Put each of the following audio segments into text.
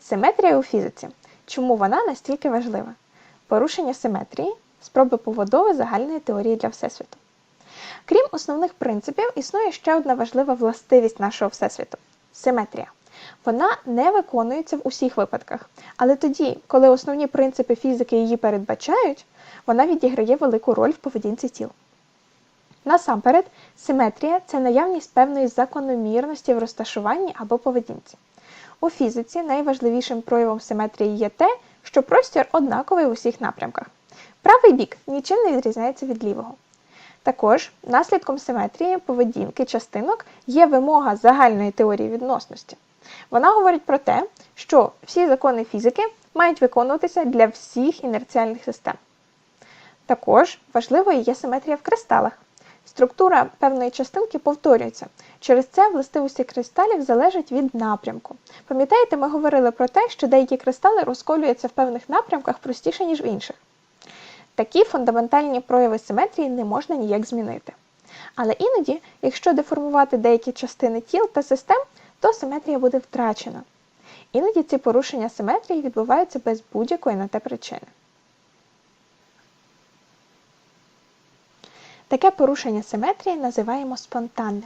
Симетрія у фізиці. Чому вона настільки важлива? Порушення симетрії спроби побудови загальної теорії для Всесвіту. Крім основних принципів, існує ще одна важлива властивість нашого Всесвіту симетрія. Вона не виконується в усіх випадках, але тоді, коли основні принципи фізики її передбачають, вона відіграє велику роль в поведінці тіл. Насамперед, симетрія це наявність певної закономірності в розташуванні або поведінці. У фізиці найважливішим проявом симетрії є те, що простір однаковий в усіх напрямках. Правий бік нічим не відрізняється від лівого. Також наслідком симетрії поведінки частинок є вимога загальної теорії відносності. Вона говорить про те, що всі закони фізики мають виконуватися для всіх інерціальних систем. Також важливою є симетрія в кристалах. Структура певної частинки повторюється. Через це властивості кристалів залежать від напрямку. Пам'ятаєте, ми говорили про те, що деякі кристали розколюються в певних напрямках простіше, ніж в інших. Такі фундаментальні прояви симетрії не можна ніяк змінити. Але іноді, якщо деформувати деякі частини тіл та систем, то симетрія буде втрачена. Іноді ці порушення симетрії відбуваються без будь-якої на те причини. Таке порушення симетрії називаємо спонтанним.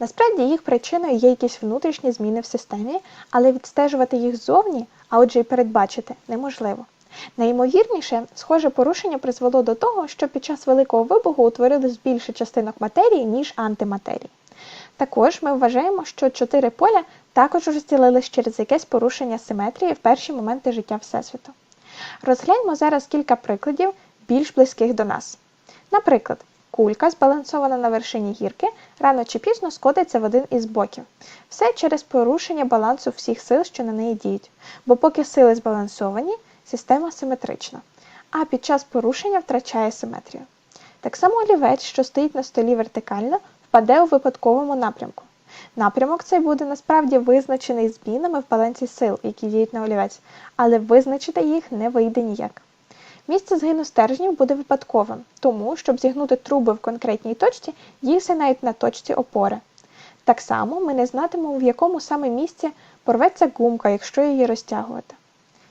Насправді їх причиною є якісь внутрішні зміни в системі, але відстежувати їх ззовні, а отже й передбачити, неможливо. Найімовірніше, схоже порушення призвело до того, що під час Великого вибуху утворилось більше частинок матерії, ніж антиматерії. Також ми вважаємо, що чотири поля також розділились через якесь порушення симетрії в перші моменти життя Всесвіту. Розгляньмо зараз кілька прикладів, більш близьких до нас. Наприклад, кулька, збалансована на вершині гірки, рано чи пізно скотиться в один із боків. Все через порушення балансу всіх сил, що на неї діють. Бо поки сили збалансовані, система симетрична, а під час порушення втрачає симетрію. Так само олівець, що стоїть на столі вертикально, впаде у випадковому напрямку. Напрямок цей буде насправді визначений змінами в балансі сил, які діють на олівець, але визначити їх не вийде ніяк. Місце згину стержнів буде випадковим, тому, щоб зігнути труби в конкретній точці, їх згинають на точці опори. Так само ми не знатимемо, в якому саме місці порветься гумка, якщо її розтягувати.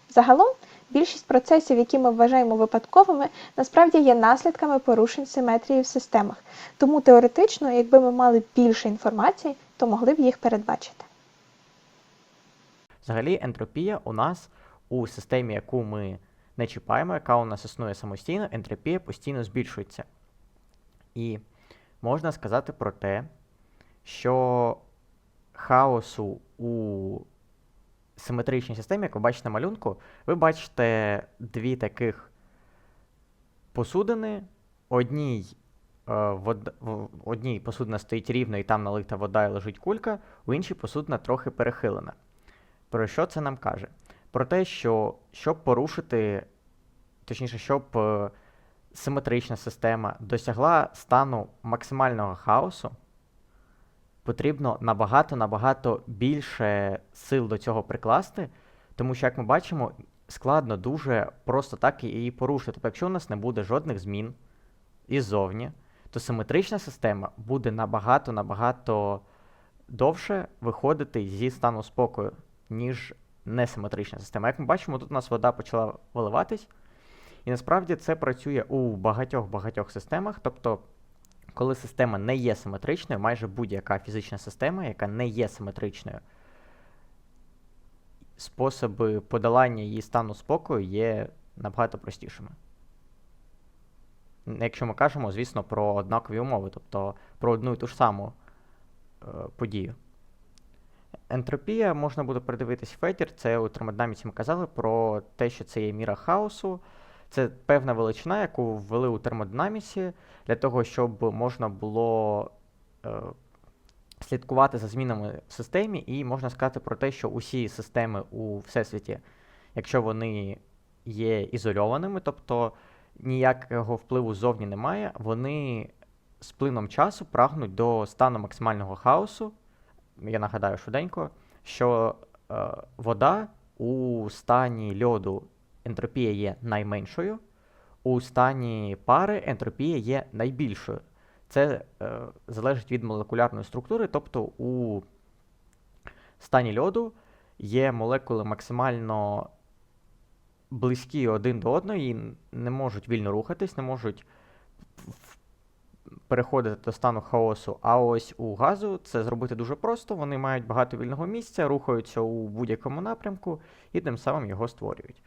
Загалом, більшість процесів, які ми вважаємо випадковими, насправді є наслідками порушень симетрії в системах, тому теоретично, якби ми мали більше інформації, то могли б їх передбачити. Взагалі, ентропія у нас у системі, яку ми не чіпаємо, яка у нас існує самостійно, ентропія постійно збільшується. І можна сказати про те, що хаосу у симетричній системі, як ви бачите на малюнку, ви бачите дві таких посудини. Одній, е, вод... в одній посудина стоїть рівно і там налита вода і лежить кулька, у іншій посудина трохи перехилена. Про що це нам каже? Про те, що щоб порушити, точніше, щоб е, симетрична система досягла стану максимального хаосу, потрібно набагато-набагато більше сил до цього прикласти, тому що, як ми бачимо, складно дуже просто так її порушити. Тобто, якщо у нас не буде жодних змін іззовні, то симетрична система буде набагато-набагато довше виходити зі стану спокою, ніж несиметрична система. Як ми бачимо, тут у нас вода почала виливатись, і насправді це працює у багатьох-багатьох системах. Тобто, коли система не є симетричною, майже будь-яка фізична система, яка не є симетричною, способи подолання її стану спокою є набагато простішими. Якщо ми кажемо, звісно, про однакові умови, тобто про одну і ту ж саму е, подію. Ентропія можна буде передивитись фетір, це у термодинаміці ми казали про те, що це є міра хаосу. Це певна величина, яку ввели у термодинаміці для того, щоб можна було е, слідкувати за змінами в системі, і можна сказати про те, що усі системи у всесвіті, якщо вони є ізольованими, тобто ніякого впливу ззовні немає, вони з плином часу прагнуть до стану максимального хаосу. Я нагадаю швиденько, що е, вода у стані льоду ентропія є найменшою, у стані пари ентропія є найбільшою. Це е, залежить від молекулярної структури, тобто у стані льоду є молекули максимально близькі один до одної, і не можуть вільно рухатись, не можуть переходити до стану хаосу. А ось у газу це зробити дуже просто. Вони мають багато вільного місця, рухаються у будь-якому напрямку і тим самим його створюють.